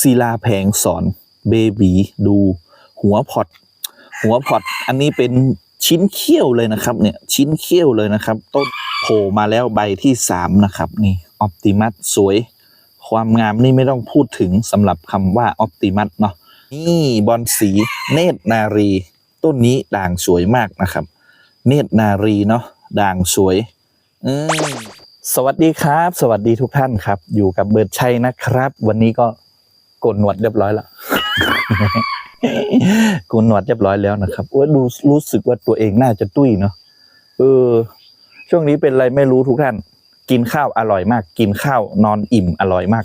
ศิลาแผงสอนเบบีดู หัวพอตหัวพอตอันนี้เป็นชิ้นเขี้ยวเลยนะครับ เนี่ยชิ้นเขี้ยวเลยนะครับ ต้นโผล่มาแล้วใบที่สามนะครับ นี่ออ t ติมัสสวย ความงามนี่ไม่ต้องพูดถึงสำหรับคำว่าออ t ติมัสเนาะนี่บอลสีเนตรนารี ต้นนี้ด่างสวยมากนะครับ เนตรนารีเนาะด่างสวยอืมสวัสดีครับ สวัสดีทุกท่านครับ อยู่กับเบิร์ดชัยนะครับ วันนี้ก็ โกนหนวดเรียบร้อยละโกนหนวดเรียบร้อยแล้วนะครับโอ้ยดูรู้สึกว่าตัวเองน่าจะตุ้ยเนาะเออ ช่วงนี้เป็นอะไรไม่รู้ทุกท่าน กินข้าวอร่อยมาก กินข้าวนอนอิ่มอร่อยมาก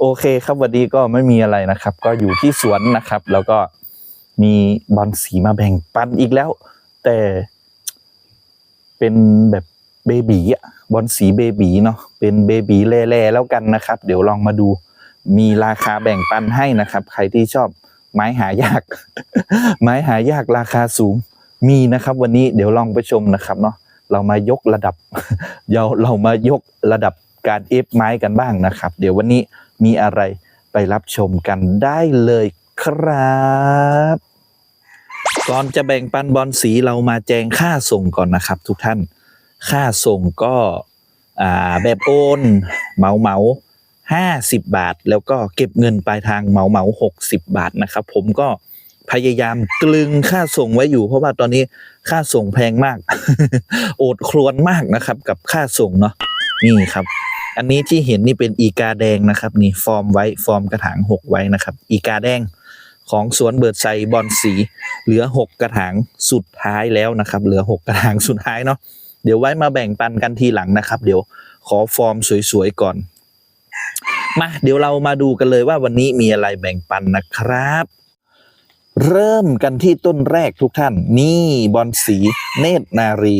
โอเคครับวันนี้ก็ไม่มีอะไรนะครับ ก็อยู่ที่สวนนะครับ แล้วก็มีบอลสีมาแบ่งปันอีกแล้ว แต่เป็นแบบ เบบีอะบอลสีเบบีเนาะเป็นเบบีแล่ๆแล้วกันนะครับ เดี๋ยวลองมาดูมีราคาแบ่งปันให้นะครับ ใครที่ชอบไม้หายาก ไม้หายากราคาสูงมีนะครับ วันนี้เดี๋ยวลองไปชมนะครับเนาะเรามายกระดับเราเรามายกระดับการเอฟไม้กันบ้างนะครับ เดี๋ยววันนี้มีอะไรไปรับชมกันได้เลยครับก่อนจะแบ่งปันบอลสีเรามาแจงค่าส่งก่อนนะครับ ทุกท่าน ค่าส่งก็แบบโอนเหมาเหมาห้าสิบบาท แล้วก็เก็บเงินปลายทางเหมาเหมาหกสิบบาทนะครับ ผมก็พยายามกลึงค่าส่งไว้อยู่ เพราะว่าตอนนี้ค่าส่งแพงมาก โอดครวนมากนะครับ กับค่าส่งเนาะนี่ครับ อันนี้ที่เห็นนี่เป็นอีกาแดงนะครับ นี่ฟอร์มไว้ฟอร์มกระถางหกไว้นะครับ อีกาแดงของสวนเบิร์ดไซบอลสี เหลือหกกระถางสุดท้ายแล้วนะครับ เหลือหกกระถางสุดท้ายเนาะ เดี๋ยวไว้มาแบ่งปันกันทีหลังนะครับ เดี๋ยวขอฟอร์มสวยๆก่อน มาเดี๋ยวเรามาดูกันเลยว่าวันนี้มีอะไรแบ่งปันนะครับ เริ่มกันที่ต้นแรกทุกท่าน นี่บอลสีเนตรนารี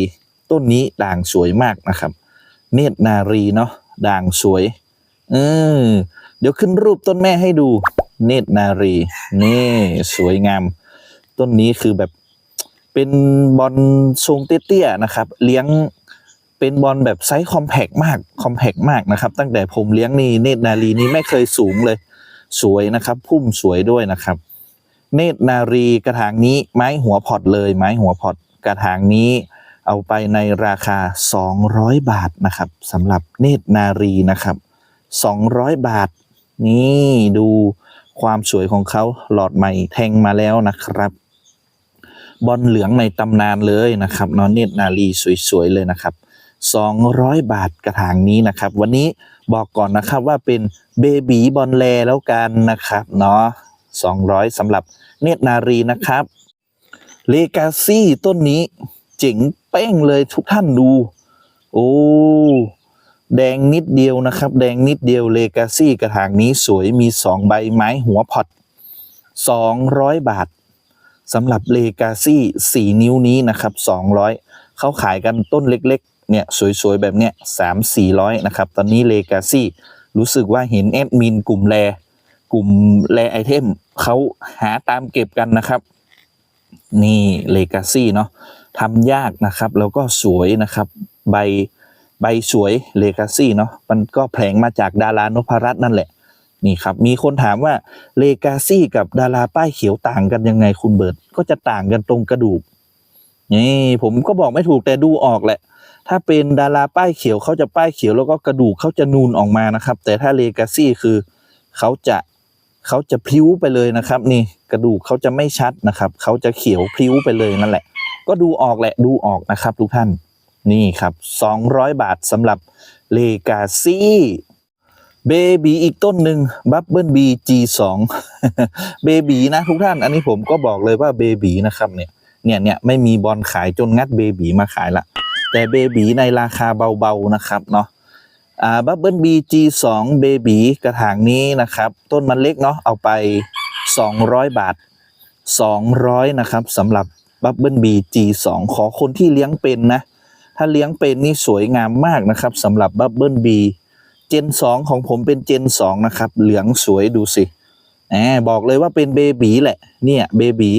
ต้นนี้ด่างสวยมากนะครับ เนตรนารีเนาะด่างสวยเออเดี๋ยวขึ้นรูปต้นแม่ให้ดู เนตรนารี นี่ สวยงาม ต้นนี้คือแบบ เป็นบอลทรงเตี้ยๆนะครับ เลี้ยงเป็นบอลแบบไซส์คอมแพกมากคอมแพกมากนะครับ ตั้งแต่ผมเลี้ยงนี่เนตรนารีนี่ไม่เคยสูงเลย สวยนะครับ พุ่มสวยด้วยนะครับ เนตรนารีกระถางนี้ไม้หัวพอดเลย ไม้หัวพอดกระถางนี้เอาไปในราคา 200 บาทนะครับสำหรับเนตรนารีนะครับ 200 บาท นี่ดูความสวยของเขาหลอดใหม่แทงมาแล้วนะครับ บอลเหลืองในตำนานเลยนะครับนอนเนตรนารีสวยๆเลยนะครับ 200 บาทกระถางนี้นะครับ วันนี้บอกก่อนนะครับว่าเป็นเบบีบอลแลแล้วกันนะครับเนาะ200สำหรับเนตรนารีนะครับเลกาซี่ต้นนี้เจ๋งเป้งเลยทุกท่านดู โอ้แดงนิดเดียวนะครับ แดงนิดเดียวเลกาซี่กระถางนี้สวยมี 2 ใบไม้หัวพอด200 บาท สำหรับเลกาซี่4นิ้วนี้นะครับ200เขาขายกันต้นเล็กๆเนี่ยสวยๆ แบบเนี้ย3 400นะครับ ตอนนี้เลกาซี่รู้สึกว่าเห็นแอดมินกลุ่มแลกลุ่มแลไอเทมเขาหาตามเก็บกันนะครับ นี่เลกาซี่เนาะทำยากนะครับ แล้วก็สวยนะครับ ใบใบสวยเลกาซี่เนาะมันก็แผลงมาจากดารานพรัตน์นั่นแหละ นี่ครับมีคนถามว่าเลกาซี่กับดาราป้ายเขียวต่างกันยังไงคุณเบิร์ตก็จะต่างกันตรงกระดูกนี่ผมก็บอกไม่ถูกแต่ดูออกแหละ ถ้าเป็นดาราป้ายเขียวเขาจะป้ายเขียวแล้วก็กระดูกเขาจะนูนออกมานะครับ แต่ถ้าเลกาซี่คือเขาจะเขาจะพลิ้วไปเลยนะครับ นี่กระดูกเขาจะไม่ชัดนะครับเขาจะเขียวพลิ้วไปเลยนั่นแหละ ก็ดูออกแหละดูออกนะครับทุกท่านนี่ครับ 200 บาทสำหรับเลกาซี่ เบบีอีกต้นหนึ่งบับเบิลบี G2 เบบีนะทุกท่าน อันนี้ผมก็บอกเลยว่าเบบีนะครับเนี่ยเนี่ยเนี่ยไม่มีบอลขายจนงัดเบบีมาขายละ แต่เบบีในราคาเบาๆนะครับเนาะอ่าบับเบิลบี G2 เบบีกระถางนี้นะครับ ต้นมันเล็กเนาะเอาไป 200 บาท 200 นะครับสำหรับบับเบิลบี G2 ขอคนที่เลี้ยงเป็นนะ ถ้าเลี้ยงเป็นนี่สวยงามมากนะครับสำหรับบับเบิลบี เจน2ของผมเป็นเจน2นะครับ เหลืองสวยดูสิแหมบอกเลยว่าเป็นเบบีแหละ เนี่ยเบบี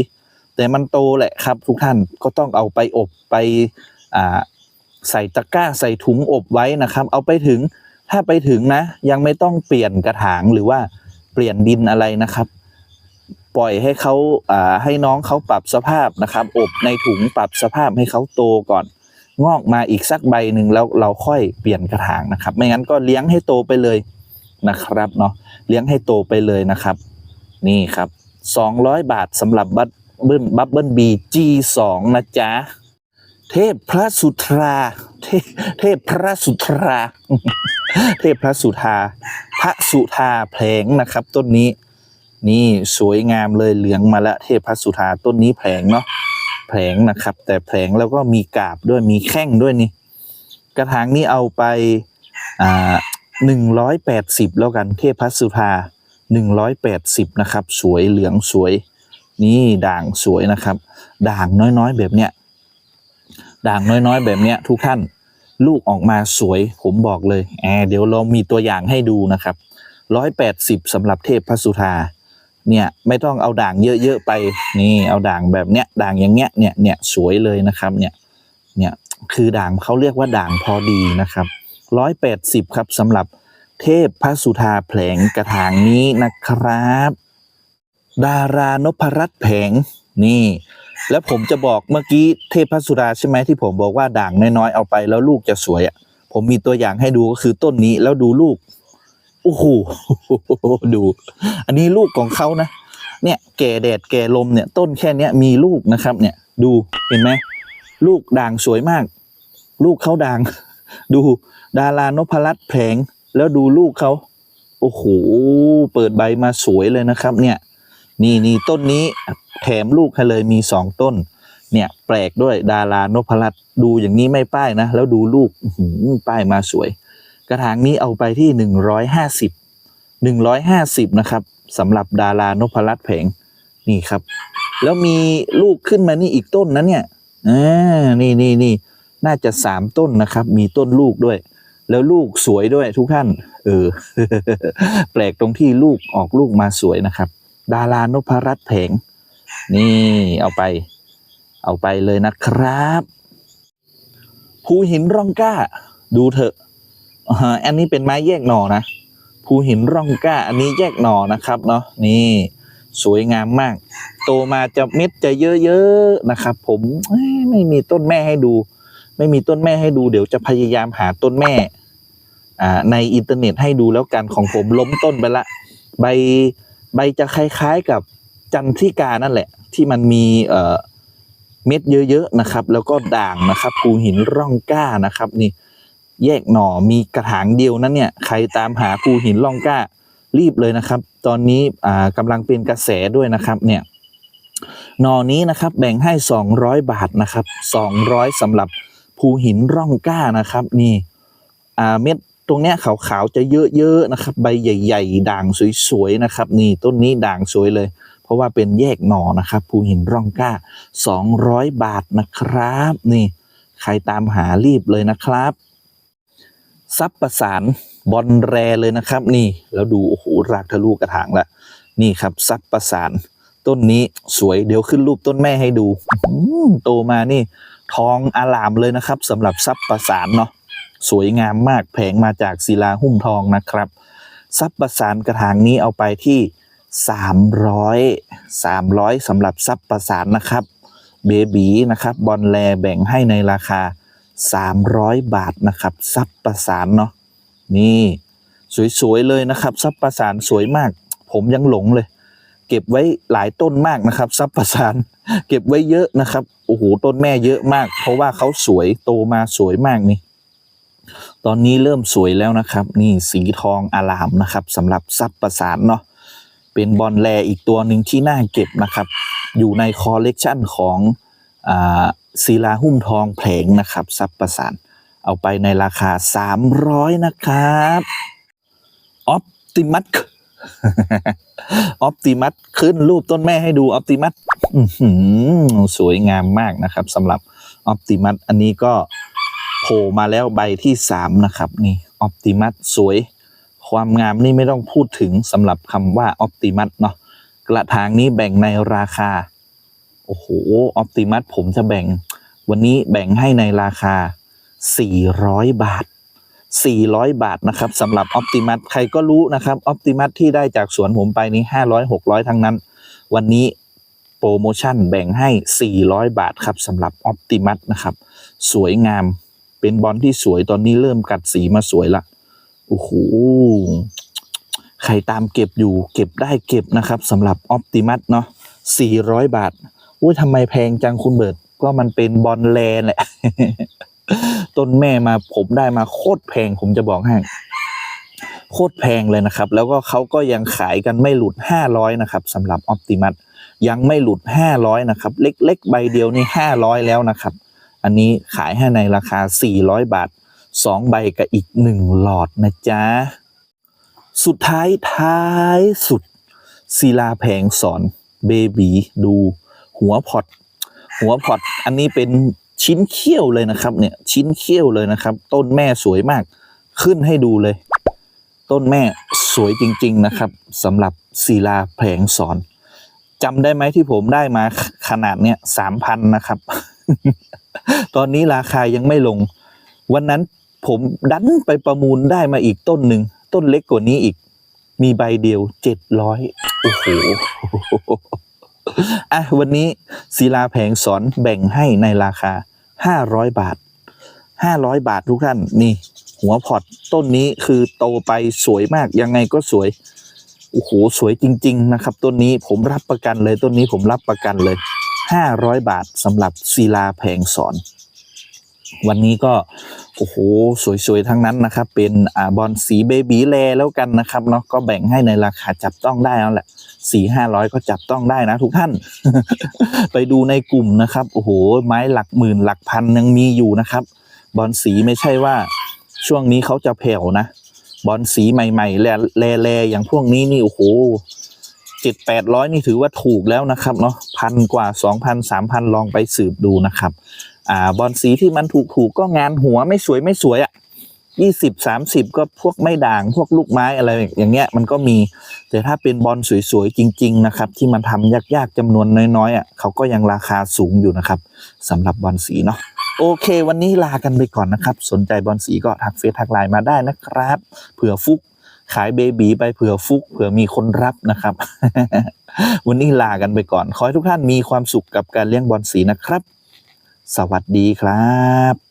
แต่มันโตแหละครับ ทุกท่านก็ต้องเอาไปอบไปอ่าใส่ตะกร้าใส่ถุงอบไว้นะครับ เอาไปถึงถ้าไปถึงนะ ยังไม่ต้องเปลี่ยนกระถางหรือว่าเปลี่ยนดินอะไรนะครับ ปล่อยให้เขาอ่าให้น้องเขาปรับสภาพนะครับ อบในถุงปรับสภาพให้เขาโตก่อน งอกมาอีกสักใบหนึ่งแล้วเราค่อยเปลี่ยนกระถางนะครับ ไม่งั้นก็เลี้ยงให้โตไปเลยนะครับเนาะเลี้ยงให้โตไปเลยนะครับ นี่ครับ 200 บาทสำหรับบับเบิ้ลบับเบิ้ลบี G2 นะจ๊ะ เทพพระสุธรา เทพเทพพระสุธรา เทพพระสุธาพระสุธาแผลงนะครับ ต้นนี้ นี่สวยงามเลยเหลืองมาแล้วเทพพระสุธาต้นนี้แผลงเนาะ แผลงนะครับ แต่แผลงแล้วก็มีกาบด้วยมีแข้งด้วยนี่ กระถางนี้เอาไปอ่าหนึ่งร้อยแปดสิบแล้วกันเทพพระสุธาหนึ่งร้อยแปดสิบนะครับ สวยเหลืองสวย นี่ด่างสวยนะครับ ด่างน้อยๆแบบเนี้ยด่างน้อยๆ แบบเนี้ยทุกท่านลูกออกมาสวยผมบอกเลยแอเดี๋ยวเรามีตัวอย่างให้ดูนะครับร้อยแปดสิบสำหรับเทพพระสุธา เนี่ยไม่ต้องเอาด่างเยอะๆไปนี่เอาด่างแบบเนี้ยด่างอย่างเงี้ยเนี่ยเนี่ยสวยเลยนะครับเนี่ยเนี่ยคือด่างเขาเรียกว่าด่างพอดีนะครับร้อยแปดสิบครับสำหรับเทพพระสุธาแผลงกระถางนี้นะครับ ดารานพรัตน์แผงนี่ แล้วผมจะบอกเมื่อกี้เทพพระสุธาใช่ไหมที่ผมบอกว่าด่างน้อยๆเอาไปแล้วลูกจะสวยอะผมมีตัวอย่างให้ดูก็คือต้นนี้แล้วดูลูก โอ้โหดู อันนี้ลูกของเขานะ เนี่ยแก่แดดแก่ลมเนี่ย ต้นแค่เนี้ยมีลูกนะครับ เนี่ย ดูเห็นไหมลูกด่างสวยมาก ลูกเขาด่าง ดูดารานพรัตน์แผงแล้วดูลูกเขาโอ้โหเปิดใบมาสวยเลยนะครับ เนี่ย นี่นี่ต้นนี้แถมลูกให้เลยมีสองต้น เนี่ย แปลกด้วยดารานพรัตน์ดูอย่างนี้ไม่ป้ายนะ แล้วดูลูกป้ายมาสวย กระถางนี้เอาไปที่หนึ่งร้อยห้าสิบหนึ่งร้อยห้าสิบนะครับสำหรับดารานพรัตน์แผงนี่ครับ แล้วมีลูกขึ้นมานี่อีกต้นนะเนี่ยอ่านี่นี่นี่น่าจะสามต้นนะครับ มีต้นลูกด้วย แล้วลูกสวยด้วยทุกท่าน เออ แปลกตรงที่ลูกออกลูกมาสวยนะครับ ดารานพรัตน์แผง นี่เอาไป เอาไปเลยนะครับ ภูหินร่องกล้า ดูเถอะ อันนี้เป็นไม้แยกหน่อนะภูหินร่องกล้า อันนี้แยกหน่อนะครับเนาะนี่สวยงามมาก โตมาจะเม็ดจะเยอะๆนะครับ ผมไม่มีต้นแม่ให้ดู ไม่มีต้นแม่ให้ดู เดี๋ยวจะพยายามหาต้นแม่ในอินเทอร์เน็ตให้ดูแล้วกันของผมล้มต้นไปละ ใบใบจะคล้ายๆกับจันทิกานั่นแหละ ที่มันมีเเม็ดเยอะๆนะครับ แล้วก็ด่างนะครับภูหินร่องกล้านะครับนี่ แยกหน่อมีกระถางเดียวนั้นเนี่ยใครตามหาภูหินร่องกล้ารีบเลยนะครับ ตอนนี้อ่ากำลังเป็นกระแสด้วยนะครับเนี่ยหน่อนี้นะครับแบ่งให้ 200 บาทนะครับ 200สำหรับภูหินร่องกล้านะครับ นี่อ่าเม็ดตรงเนี้ยขาวๆจะเยอะๆนะครับ ใบใหญ่ๆ ด่างสวยๆนะครับ นี่ต้นนี้ด่างสวยเลย เพราะว่าเป็นแยกหน่อนะครับ ภูหินร่องกล้า 200 บาทนะครับ นี่ ใครตามหารีบเลยนะครับ ซับประสานบอลแรเลยนะครับ นี่แล้วดูโอ้โหรากทะลุกระถางละนี่ครับซับประสาน ต้นนี้สวยเดี๋ยวขึ้นรูปต้นแม่ให้ดูโตมานี่ ทองอลามเลยนะครับสำหรับซับประสานเนาะสวยงามมากแผงมาจากศิลาหุ้มทองนะครับซับประสานกระถางนี้เอาไปที่300 300สำหรับซับประสานนะครับเบบีนะครับบอลแลแบ่งให้ในราคา 300 บาทนะครับซับประสานเนาะนี่สวย ๆ เลยนะครับซับประสานสวยมาก ผมยังหลงเลย เก็บไว้หลายต้นมากนะครับซับประสาน เก็บไว้เยอะนะครับโอ้โหต้นแม่เยอะมาก เพราะว่าเขาสวยโตมาสวยมากนี่ตอนนี้เริ่มสวยแล้วนะครับ นี่สีทองอลามนะครับสำหรับซับประสานเนาะเป็นบอลแลอีกตัวหนึ่งที่น่าเก็บนะครับ อยู่ในคอลเลกชันของอ ศิลาหุ้มทองแผงนะครับซับประสาน เอาไปในราคา 300 นะครับออปติมัสออปติมัสขึ้นรูปต้นแม่ให้ดูออปติมัสสวยงามมากนะครับสำหรับออปติมัสอันนี้ก็โผล่มาแล้วใบที่สามนะครับ นี่ออ t ติมัสสวย ความงามนี่ไม่ต้องพูดถึงสำหรับคำว่าออ t ติมัสเนาะกระถางนี้แบ่งในราคา โอ้โหออ t ติมัสผมจะแบ่ง วันนี้แบ่งให้ในราคา 400 บาท 400 บาทนะครับสำหรับออ t ติมัสใครก็รู้นะครับออ t ติมัสที่ได้จากสวนผมไปนี้500 600 ทั้งนั้น วันนี้โปรโมชั่นแบ่งให้ 400 บาทครับสำหรับออ t ติมัสนะครับ สวยงามเป็นบอลที่สวยตอนนี้เริ่มกัดสีมาสวยละโอ้โหใครตามเก็บอยู่เก็บได้เก็บนะครับสำหรับออ t ติมัสเนาะ400 บาท อุ้ยทำไมแพงจังคุณเบิร์ตก็มันเป็นบอลแลนแหละ ต้นแม่มาผมได้มาโคตรแพงผมจะบอกให้โคตรแพงเลยนะครับ แล้วก็เขาก็ยังขายกันไม่หลุด 500 นะครับสำหรับออ t ติมัสยังไม่หลุด 500 นะครับ เล็กๆ ใบเดียวนี่ 500 แล้วนะครับ อันนี้ขายให้ในราคา 400 บาท 2 ใบกับอีก 1 หลอดนะจ๊ะ สุดท้ายท้ายสุดศิลาแผงสอนเบบีดู หัวพอตหัวพอตอันนี้เป็นชิ้นเขี้ยวเลยนะครับ เนี่ยชิ้นเขี้ยวเลยนะครับ ต้นแม่สวยมากขึ้นให้ดูเลย ต้นแม่สวยจริง ๆนะครับสำหรับศิลาแผงสอนจำได้ไหมที่ผมได้มาขนาดเนี้ยสามพันนะครับ ตอนนี้ราคายังไม่ลง วันนั้นผมดันไปประมูลได้มาอีกต้นหนึ่งต้นเล็กกว่านี้อีก มีใบเดียวเจ็ดร้อยโอ้โห อะวันนี้ศิลาแผงสอนแบ่งให้ในราคาห้าร้อยบาทห้าร้อยบาททุกท่านนี่ หัวพอตต้นนี้คือโตไปสวยมากยังไงก็สวยโอ้โหสวยจริง ๆ นะครับ ต้นนี้ผมรับประกันเลยต้นนี้ผมรับประกันเลยห้าร้อยบาทสำหรับศิลาแผงสอน วันนี้ก็โอ้โหสวยๆทั้งนั้นนะครับ เป็นอ่าบอลสีเบบีแลแล้วกันนะครับเนาะก็แบ่งให้ในราคาจับต้องได้แล้วแหละสี่ห้าร้อยก็จับต้องได้นะทุกท่าน ไปดูในกลุ่มนะครับโอ้โหไม้หลักหมื่นหลักพันยังมีอยู่นะครับ บอลสีไม่ใช่ว่าช่วงนี้เขาจะแผ่วนะ บอลสีใหม่ๆแลแลแลอย่างพวกนี้นี่โอ้โหเจ็ดแปดร้อยนี่ถือว่าถูกแล้วนะครับเนาะพันกว่าสองพันสามพันลองไปสืบดูนะครับ อ่าบอลสีที่มันถูกถูกๆก็งานหัวไม่สวยไม่สวยอะ่ะยี่สิบสามสิบก็พวกไม่ด่างพวกลูกไม้อะไรอย่างเงี้ยมันก็มี แต่ถ้าเป็นบอลสวยๆ จริง ๆ นะครับ ที่มันทำยากๆจำนวนน้อยๆอะเขาก็ยังราคาสูงอยู่นะครับสำหรับบอลสีเนาะโอเค วันนี้ลากันไปก่อนนะครับ สนใจบอลสีก็ทักเฟซทักไลน์มาได้นะครับ เผื่อฟุกขายเบบีไปเผื่อฟุก เผื่อมีคนรับนะครับ วันนี้ลากันไปก่อน ขอให้ทุกท่านมีความสุขกับการเลี้ยงบอลสีนะครับ สวัสดีครับ